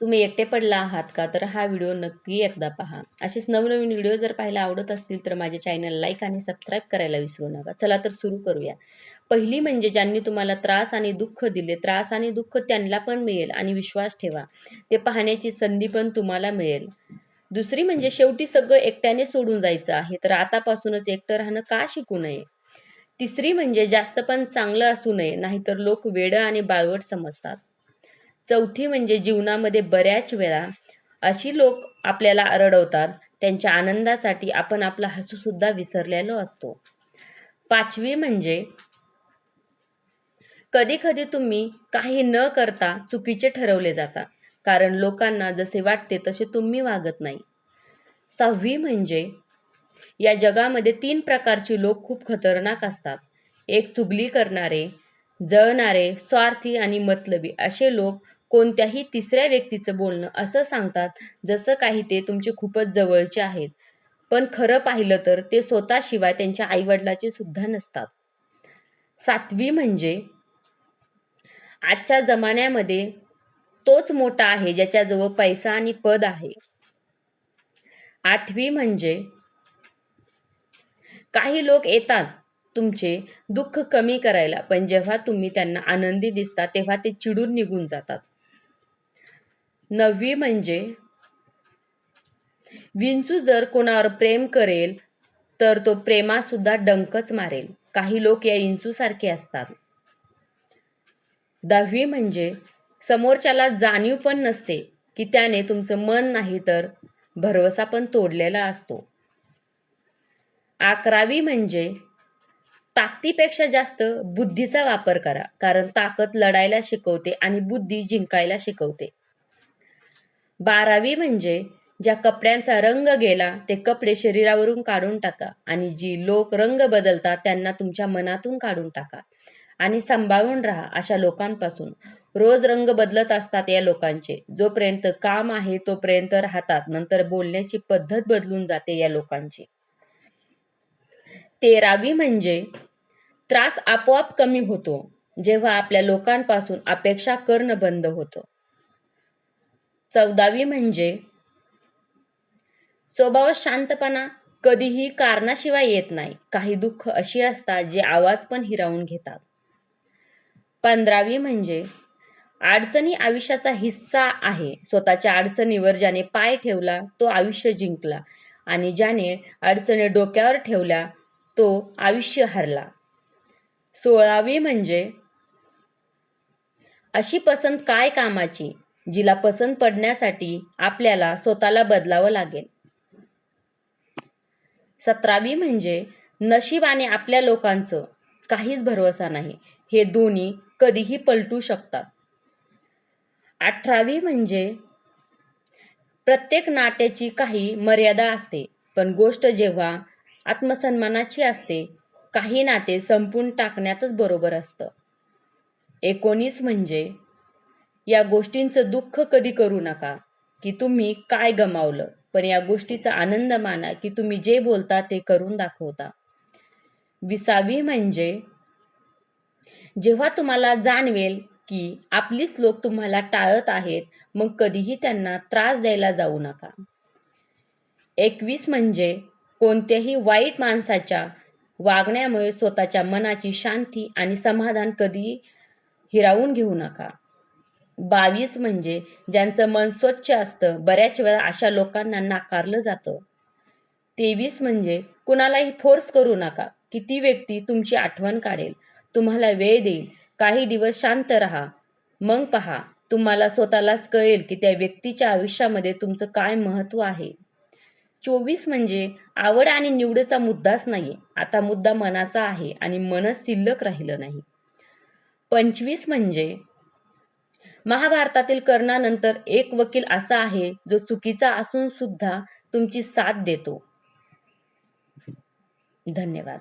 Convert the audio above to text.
तुम्ही एकटे पडला आहात का? तर हा व्हिडिओ नक्की एकदा पहा. असेच नवनवीन व्हिडिओ जर पाहायला आवडत असतील तर माझ्या चॅनल लाईक आणि सबस्क्राईब करायला विसरू नका. चला तर सुरू करूया. पहिली म्हणजे ज्यांनी तुम्हाला त्रास आणि दुःख दिले त्रास आणि दुःख त्यांना पण मिळेल आणि विश्वास ठेवा. ते पाहण्याची संधी पण तुम्हाला मिळेल. दुसरी म्हणजे शेवटी सगळं एकट्याने सोडून जायचं आहे तर आतापासूनच एकटं राहणं का शिकू नये? तिसरी म्हणजे जास्त पण चांगलं असू नये नाहीतर लोक वेडं आणि बाळवट समजतात. चौथी म्हणजे जीवनामध्ये बऱ्याच वेळा अशी लोक आपल्याला रडवतात. त्यांच्या आनंदासाठी आपण आपला हसू सुद्धा विसरलेलो असतो. पाचवी म्हणजे कधी कधी तुम्ही काही न करता चुकीचे ठरवले जाता. कारण लोकांना जसे वाटते तसे तुम्ही वागत नाही. सहावी म्हणजे या जगामध्ये तीन प्रकारची लोक खूप खतरनाक असतात. एक चुगली करणारे जळणारे स्वार्थी आणि मतलबी असे लोक कोणत्याही तिसऱ्या व्यक्तीचं बोलणं असं सांगतात जसं काही ते तुमचे खूपच जवळचे आहेत. पण खरं पाहिलं तर ते स्वतःशिवाय त्यांच्या आईवडिलाचे सुद्धा नसतात. सातवी म्हणजे आजच्या जमान्यामध्ये तोच मोठा आहे ज्याच्याजवळ पैसा आणि पद आहे. आठवी म्हणजे काही लोक येतात तुमचे दुःख कमी करायला पण जेव्हा तुम्ही त्यांना आनंदी दिसता तेव्हा ते चिडून निघून जातात. नववी म्हणजे विंचू जर कोणावर प्रेम करेल तर तो प्रेमासुद्धा डंकच मारेल. काही लोक या इंचू सारखे असतात. दहावी म्हणजे समोरच्याला जाणीव पण नसते की त्याने तुमचं मन नाही तर भरवसा पण तोडलेला असतो. अकरावी म्हणजे ताकदीपेक्षा जास्त बुद्धीचा वापर करा कारण ताकद लढायला शिकवते आणि बुद्धी जिंकायला शिकवते. बारावी म्हणजे ज्या कपड्यांचा रंग गेला ते कपडे शरीरावरून काढून टाका आणि जी लोक रंग बदलतात त्यांना तुमच्या मनातून काढून टाका. आणि सांभाळून राहा अशा लोकांपासून. रोज रंग बदलत असतात या लोकांचे. जोपर्यंत काम आहे तोपर्यंत राहतात. नंतर बोलण्याची पद्धत बदलून जाते या लोकांची. तेरावी म्हणजे त्रास आपोआप कमी होतो. जेव्हा आपल्या लोकांपासून अपेक्षा करणं बंद होतं. चौदावी म्हणजे स्वभाव शांतपणा कधीही कारणाशिवाय येत नाही. काही दुःख अशी असतात जे आवाज पण हिरावून घेतात. पंधरावी म्हणजे अडचणी आयुष्याचा हिस्सा आहे. स्वतःच्या अडचणीवर ज्याने पाय ठेवला तो आयुष्य जिंकला आणि ज्याने अडचणी डोक्यावर ठेवल्या तो आयुष्य हरला. सोळावी म्हणजे अशी पसंत काय कामाची? जिला पसंत पडण्यासाठी आपल्याला स्वतःला बदलावं लागेल. सतरावी म्हणजे नशीब आणि आपल्या लोकांचं काहीच भरोसा नाही. हे दोन्ही कधीही पलटू शकतात. अठरावी म्हणजे प्रत्येक नात्याची काही मर्यादा असते पण गोष्ट जेव्हा आत्मसन्मानाची असते काही नाते संपून टाकण्यातच बरोबर असतं. एकोणीस म्हणजे या गोष्टींचं दुःख कधी करू नका की तुम्ही काय गमावलं. पण या गोष्टीचा आनंद माना की तुम्ही जे बोलता ते करून दाखवता. विसावी म्हणजे जेव्हा तुम्हाला जाणवेल की आपलीच लोक तुम्हाला टाळत आहेत मग कधीही त्यांना त्रास द्यायला जाऊ नका. एकवीस म्हणजे कोणत्याही वाईट माणसाच्या वागण्यामुळे स्वतःच्या मनाची शांती आणि समाधान कधी हिरावून घेऊ नका. बावीस म्हणजे ज्यांचं मन स्वच्छ असतं बऱ्याच वेळा अशा लोकांना नाकारलं जातं. तेवीस म्हणजे कुणालाही फोर्स करू नका. की ती व्यक्ती तुमची आठवण काढेल तुम्हाला वेळ देईल. काही दिवस शांत राहा. मग पहा तुम्हाला स्वतःलाच कळेल की त्या व्यक्तीच्या आयुष्यामध्ये तुमचं काय महत्त्व आहे. चोवीस म्हणजे आवड आणि निवडीचा मुद्दाच नाही आता मुद्दा मनाचा आहे आणि मनच शिल्लक राहिलं नाही. पंचवीस म्हणजे महाभारतातील कर्णानंतर एक वकील असा आहे जो चुकीचा असून सुद्धा तुमची साथ देतो. धन्यवाद.